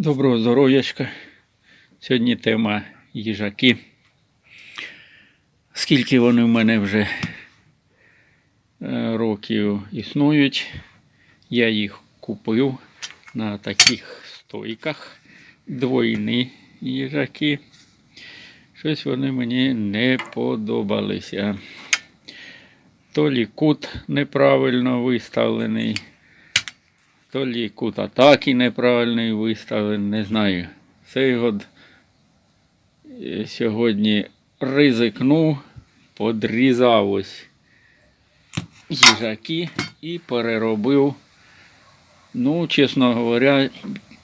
Доброго здоров'ячка. Сьогодні тема їжаки. Скільки вони в мене вже е, років існують, я їх купив на таких стойках. Двойні їжаки. Щось вони мені не подобалися. То лі кут неправильно виставлений, то лі кут атаки неправильний виставлений, не знаю. Цей год е, сьогодні ризикнув, подрізав ось їжаки і переробив. Ну, чесно говоря,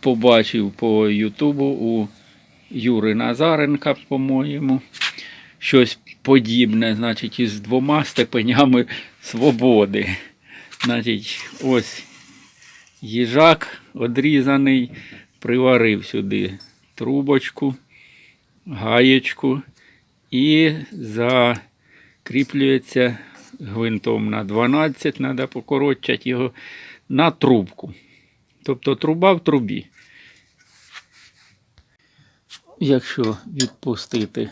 побачив по Ютубу у Юри Назаренка, по-моєму, щось подібне, значить, із двома степенями свободи. Значить, ось їжак одрізаний, приварив сюди трубочку, гаєчку і закріплюється гвинтом на 12, треба покоротчати його на трубку. Тобто труба в трубі. Якщо відпустити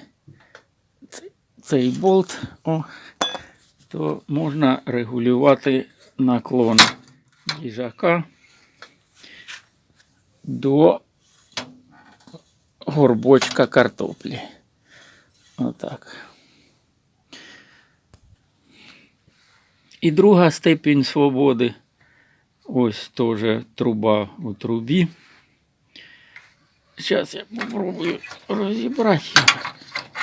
цей болт, о, то можна регулювати наклон їжака до горбочка картоплі. Отак. І друга степінь свободи. Ось теж труба у трубі. Зараз я попробую розібрати.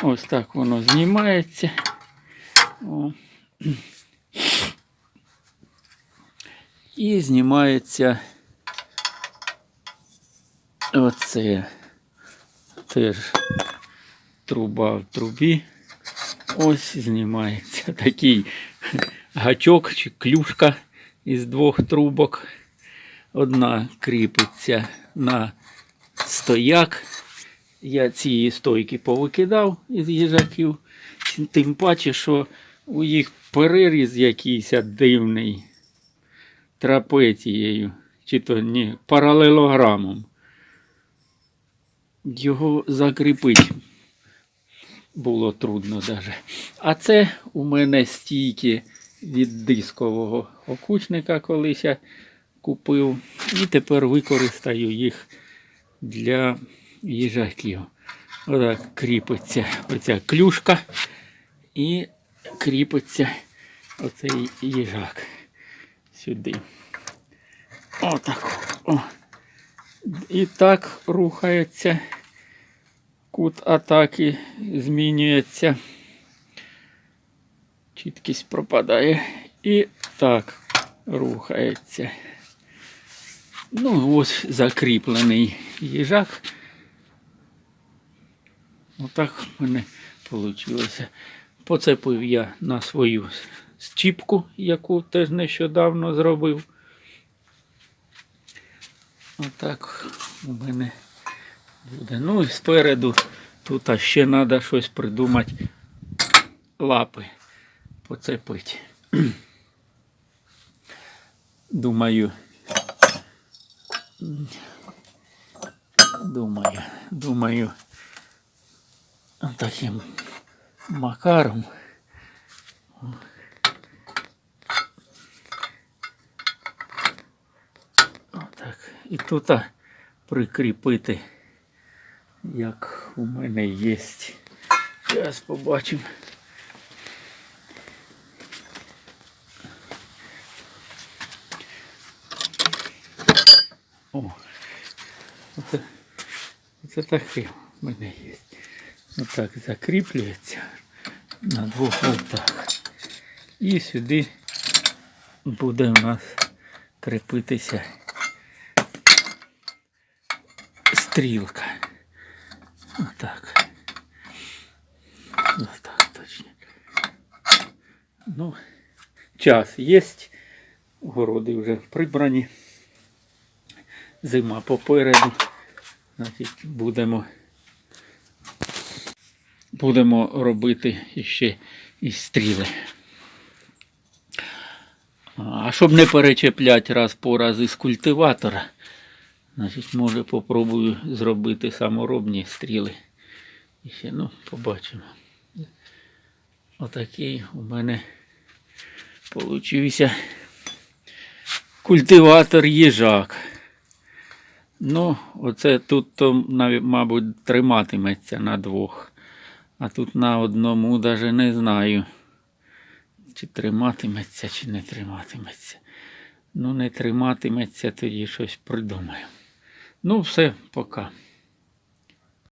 Ось так воно знімається. О. І знімається оце теж труба в трубі. Ось знімається такий гачок чи клюшка із двох трубок. Одна кріпиться на стояк. Я ці стойки повикидав із їжаків. Тим паче, що у їх переріз якийсь дивний трапецією, чи то ні, паралелограмом. Його закріпити було трудно даже. А це у мене стійки від дискового окучника колись я купив. І тепер використаю їх для їжаків. Отак кріпиться оця клюшка і кріпиться оцей їжак сюди. Отак. О. І так рухається. Кут атаки змінюється. Чіткість пропадає. І так рухається. Ну, ось закріплений їжак. Отак в мене вийшло. Поцепив я на свою щіпку, яку теж нещодавно зробив. Отак у мене буде. Ну і спереду тут ще треба щось придумати. Лапи поцепити. Думаю. Думаю, думаю, таким макаром. Отак. І тут прикріпити, як у мене є. Зараз побачимо. О, оце, оце таке в мене є. Отак закріплюється на двох болтах. І сюди буде у нас кріпитися стрілка. Отак. Отак точно. Ну, час є. Городи вже прибрані. Зима попереду. Значить, будемо, будемо робити ще і стріли. А щоб не перечепляти раз по раз із культиватора, Значить, може попробую зробити саморобні стріли. І ще, ну, побачимо. Отакий у мене получився культиватор їжак. Ну, оце тут, то, мабуть, триматиметься на двох. А тут на одному навіть не знаю, чи триматиметься, чи не триматиметься. Ну, не триматиметься, тоді щось придумаю. Ну, все, пока.